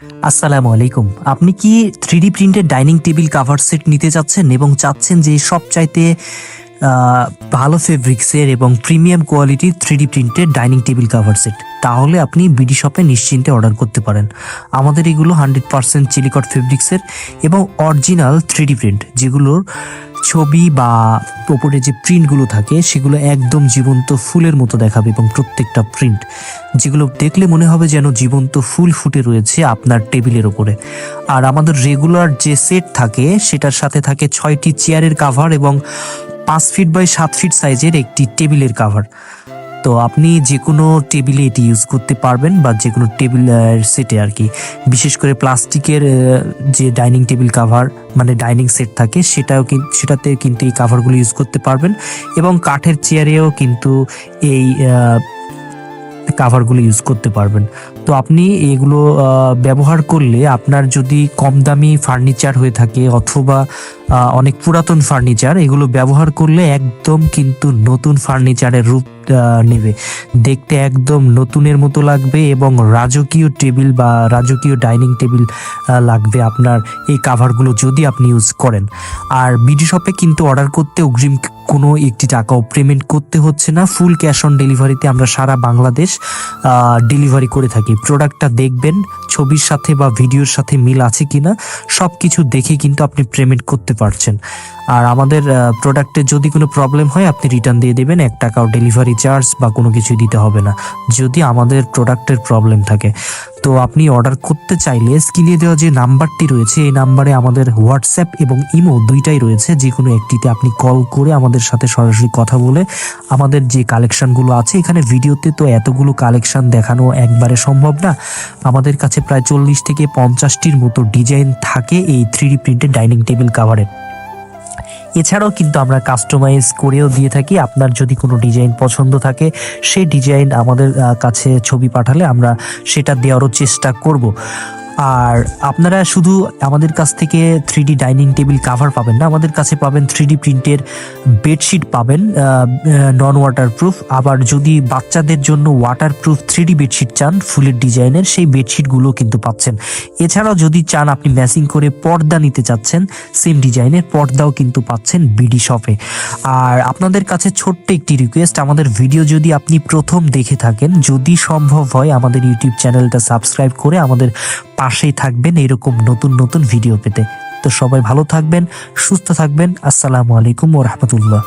আসসালামু আলাইকুম। আপনি কি থ্রি ডি প্রিন্টের ডাইনিং টেবিল কাভার সেট নিতে চাচ্ছেন এবং চাচ্ছেন যে সবচাইতে ভালো ফেব্রিক্সের এবং প্রিমিয়াম কোয়ালিটির থ্রি প্রিন্টের ডাইনিং টেবিল কাভার সেট তাহলে আপনি বিডি শপে নিশ্চিন্তে অর্ডার করতে পারেন। আমাদের এগুলো হান্ড্রেড পার্সেন্ট চিলিকট ফেব্রিক্সের এবং অরিজিনাল থ্রি প্রিন্ট যেগুলোর ছবি বা ওপরে যে প্রিন্টগুলো থাকে, সেগুলো একদম জীবন্ত ফুলের মতো দেখাবে এবং প্রত্যেকটা প্রিন্ট যেগুলো দেখলে মনে হবে যেন জীবন্ত ফুল ফুটে রয়েছে আপনার টেবিলের ওপরে আর আমাদের রেগুলার যে সেট থাকে, সেটার সাথে থাকে ছয়টি চেয়ারের কাভার এবং পাঁচ ফিট বাই সাত ফিট সাইজের একটি টেবিলের কাভার তো আপনি যে কোনো টেবিলে এটি ইউজ করতে পারবেন বা যে কোনো টেবিল সেটে আর কি। বিশেষ করে প্লাস্টিকের যে ডাইনিং টেবিল কাভার মানে ডাইনিং সেট থাকে, সেটাও সেটাতে কিন্তু এই কাভারগুলো ইউজ করতে পারবেন। এবং কাঠের চেয়ারেও কিন্তু এই কাভারগুলো ইউজ করতে পারবেন। তো আপনি এগুলো ব্যবহার করলে আপনার যদি কম দামি ফার্নিচার হয়ে থাকে অথবা অনেক পুরাতন ফার্নিচার এগুলো ব্যবহার করলে একদম কিন্তু নতুন ফার্নিচারের রূপ নেবে। দেখতে একদম নতুনের মতো লাগবে এবং রাজকীয় টেবিল বা রাজকীয় ডাইনিং টেবিল লাগবে আপনার এই কাভারগুলো যদি আপনি ইউজ করেন। আর বিডি শপে কিন্তু অর্ডার করতে অগ্রিম কোনো একটি টাকাও পেমেন্ট করতে হচ্ছে না। ফুল ক্যাশ অন ডেলিভারিতে আমরা সারা বাংলাদেশ ডেলিভারি করে থাকি। প্রোডাক্টটা দেখবেন, ছবির সাথে বা ভিডিওর সাথে মিল আছে কিনা সব কিছু দেখে কিন্তু আপনি পেমেন্ট করতে পারছেন। আর আমাদের প্রোডাক্টে যদি কোনো প্রবলেম হয়, আপনি রিটার্ন দিয়ে দেবেন। এক টাকাও ডেলিভারি চার্জ বা কোনো কিছুই দিতে হবে না। যদি আমাদের প্রোডাক্টের প্রবলেম থাকে। তো আপনি অর্ডার করতে চাইলে স্ক্রিনে দেওয়া যে নাম্বারটি রয়েছে, এই নাম্বারে আমাদের হোয়াটসঅ্যাপ এবং ইমো দুইটাই রয়েছে। যে কোনো একটিতে আপনি কল করে আমাদের সাথে সরাসরি কথা বলে আমাদের যে কালেকশনগুলো আছে, এখানে ভিডিওতে তো এতগুলো কালেকশন দেখানো একবারে সম্ভব না। আমাদের কাছে প্রায় চল্লিশ থেকে পঞ্চাশটির মতো ডিজাইন থাকে এই three D printed dining table কাভারের এছাড়াও কিন্তু আমরা কাস্টমাইজ করেও দিয়ে থাকি। আপনার যদি কোনো ডিজাইন পছন্দ থাকে, সেই ডিজাইন আমাদের কাছে ছবি পাঠালে আমরা সেটা দেওয়ারও চেষ্টা করব। আর আপনারা শুধু আমাদের কাছ থেকে three D dining table cover পাবেন না, আমাদের কাছে পাবেন থ্রি ডি প্রিন্টের বেডশিট পাবেন নন ওয়াটার প্রুফ আবার যদি বাচ্চাদের জন্য waterproof three D bedsheet চান, ফুলের ডিজাইনের, সেই বেডশিটগুলো কিন্তু পাচ্ছেন। এছাড়াও যদি চান আপনি ম্যাচিং করে পর্দা নিতে চাচ্ছেন সেম ডিজাইনের পর্দাও কিন্তু পাচ্ছেন বিডি শপে আর আপনাদের কাছে ছোট্ট একটি রিকোয়েস্ট আমাদের ভিডিও যদি আপনি প্রথম দেখে থাকেন, যদি সম্ভব হয় আমাদের ইউটিউব চ্যানেলটা সাবস্ক্রাইব করে আমাদের পাশেই থাকবেন এরকম নতুন নতুন ভিডিও পেতে। তো সবাই ভালো থাকবেন, সুস্থ থাকবেন। আসসালামু আলাইকুম ও রহমতুল্লাহ।